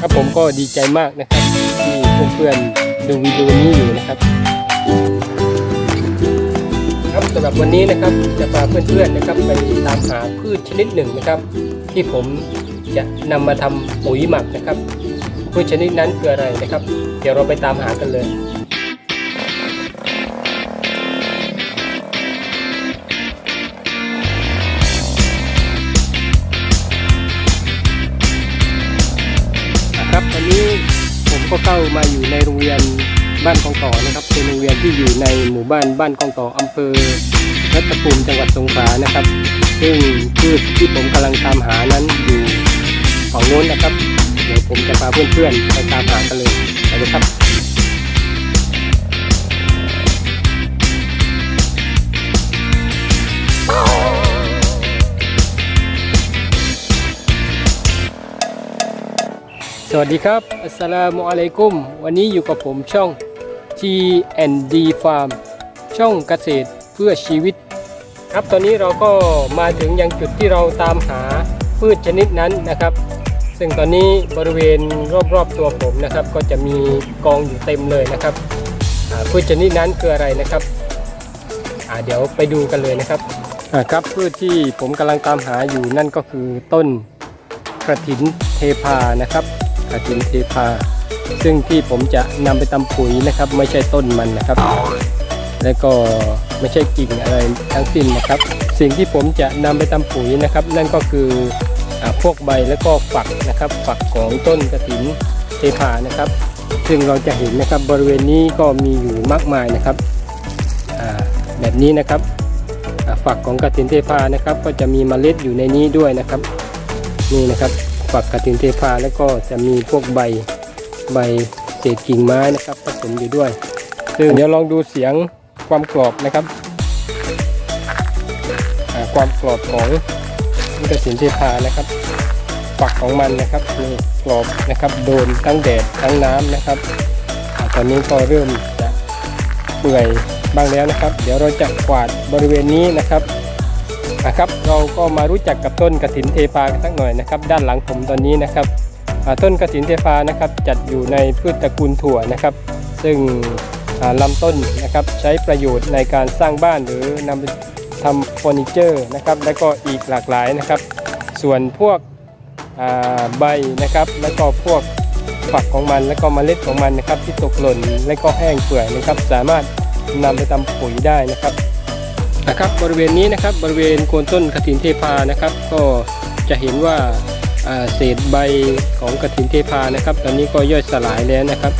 ครับผมก็ดีใจมากนะครับ ที่เพื่อนๆดูวิดีโอนี้อยู่นะครับ ครับสำหรับวันนี้นะครับจะพาเพื่อนๆนะครับไปตามหาพืชชนิดหนึ่งนะครับ ที่ผมจะนำมาทำปุ๋ยหมักนะครับพืชชนิดนั้นคืออะไรนะครับ เดี๋ยวเราไปตามหากันเลย มามาอยู่ในโรงเรียนบ้านกองต่อนะครับ เป็นโรงเรียนที่อยู่ในหมู่บ้านบ้านกองต่ออำเภอรัตภูมิจังหวัดสงขลานะครับ ซึ่งพืชที่ผมกำลังตามหานั้นอยู่ฝั่งโน้นนะครับ เดี๋ยวผมจะพาเพื่อนๆไปตามหากันเลยไปเลยครับ สวัสดีครับอัสสลามุอะลัยกุม วันนี้อยู่กับผมช่อง T&D Farm ช่องเกษตรเพื่อชีวิต ครับตอนนี้เราก็มาถึงยังจุดที่เราตามหาพืชชนิดนั้นนะครับ ซึ่งตอนนี้บริเวณรอบๆตัวผมนะครับ ก็จะมีกองอยู่เต็มเลยนะครับพืชชนิดนั้นคืออะไรนะครับเดี๋ยวไปดูกันเลยนะครับครับพืชที่ผมกำลังตามหาอยู่นั่นก็คือต้นกระถินเทพานะครับ กระถินเทพา ซึ่งที่ผมจะนำไปทำปุ๋ยนะครับ ไม่ใช่ต้นมันนะครับ และก็ไม่ใช่กิ่งอะไรทั้งสิ้นนะครับ สิ่งที่ผมจะนำไปทำปุ๋ยนะครับ นั่นก็คืออพวกใบและก็ฝักนะครับฝักของต้นกระถินเทพานะครับ ซึ่งเราจะเห็นนะครับบริเวณนี้ก็มีอยู่มากมายนะครับแบบนี้นะครับฝักของกระถินเทพานะครับ ก็จะมีเมล็ดอยู่ในนี้ด้วยนะครับนี่นะครับ ฝักกระถินเทพาแล้วก็จะมีพวกใบใบเศษกิ่งไม้นะครับผสมอยู่ด้วย ซึ่งเดี๋ยวลองดูเสียงความกรอบนะครับ ความกรอบของกระถินเทพานะครับฝักของมันนะครับนี่กรอบนะครับโดนทั้งแดดทั้งน้ำนะครับอาตอนนี้ก็เริ่มจะเปื่อยบ้างแล้วนะครับ เดี๋ยวเราจะกวาดบริเวณนี้นะครับ นะครับ เราก็มารู้จักกับต้นกระถินเทพากันสักหน่อยนะครับ ด้านหลังผมตอนนี้นะครับต้นกระถินเทพานะครับจัดอยู่ในพืชตระกูลถั่วนะครับ ซึ่งอ่าลำต้นนะครับใช้ประโยชน์ในการสร้างบ้านหรือนำไปทำเฟอร์นิเจอร์นะครับ และก็อีกหลากหลายนะครับ ส่วนพวกใบนะครับ และก็พวกฝักของมันและก็เมล็ดของมันนะครับ ที่ตกหล่นและก็แห้งเปื่อยนะครับ สามารถนำไปทำปุ๋ยได้นะครับ นะครับบริเวณนี้นะครับบริเวณโคนต้นกระถินเทพานะครับ ก็จะเห็นว่าเศษใบของกระถินเทพานะครับ ตอนนี้ก็ย่อยสลายแล้วนะครับ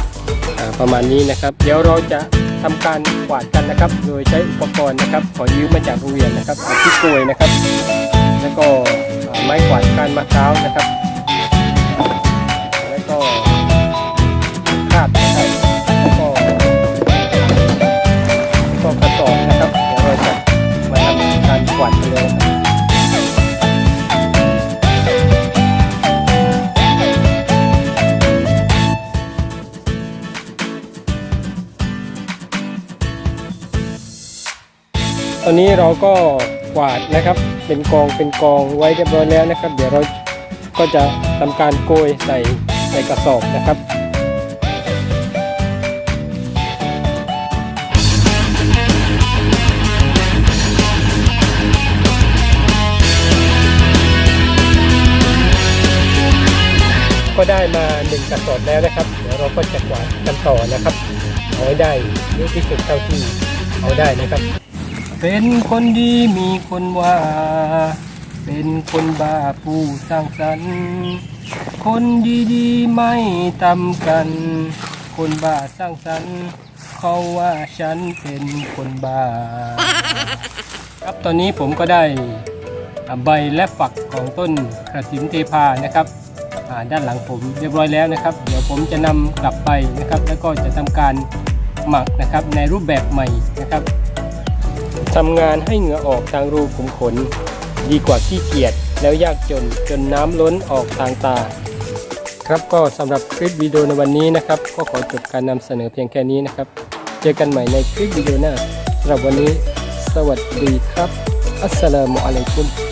ประมาณนี้นะครับ เดี๋ยวเราจะทำการกวาดกันนะครับ โดยใช้อุปกรณ์นะครับ ขอยืมมาจากโรงเรียนนะครับที่กลวยนะครับ แล้วก็ไม้กวาดกานมะพร้าวนะครับ อนนี้เราก็กวาดนะครับ เป็นกองเป็นกองไว้เรียบร้อยแล้วนะครับ เดี๋ยวเราก็จะทำการโกยใส่ใส่กระสอบนะครับก็ได้มาหนึ่งกระสอบแล้วนะครับ เดี๋ยวเราก็จะกวาดกันต่อนะครับ เอาให้ได้เยอะที่สุดเท่าที่เอาได้นะครับ เป็นคนดีมีคนว่า เป็นคนบ้าผู้สร้างสรรค์ คนดีๆไม่ตำกัน คนบ้าสร้างสรรค์เขาว่าฉันเป็นคนบ้า ครับตอนนี้ผมก็ได้ใบและฝักของต้นกระถินเทพานะครับด้านหลังผมเรียบร้อยแล้วนะครับ เดี๋ยวผมจะนำกลับไปนะครับ แล้วก็จะทำการหมักนะครับในรูปแบบใหม่นะครับ ทำงานให้เหงื่อออกทางรูขุมขน ดีกว่าขี้เกียจแล้วยากจนจนน้ำล้นออกทางตา ครับก็สำหรับคลิปวิดีโอในวันนี้นะครับ ก็ขอจบการนำเสนอเพียงแค่นี้นะครับ เจอกันใหม่ในคลิปวิดีโอหน้าสำหรับวันนี้ สวัสดีครับ อัสสลามุอะลัยกุม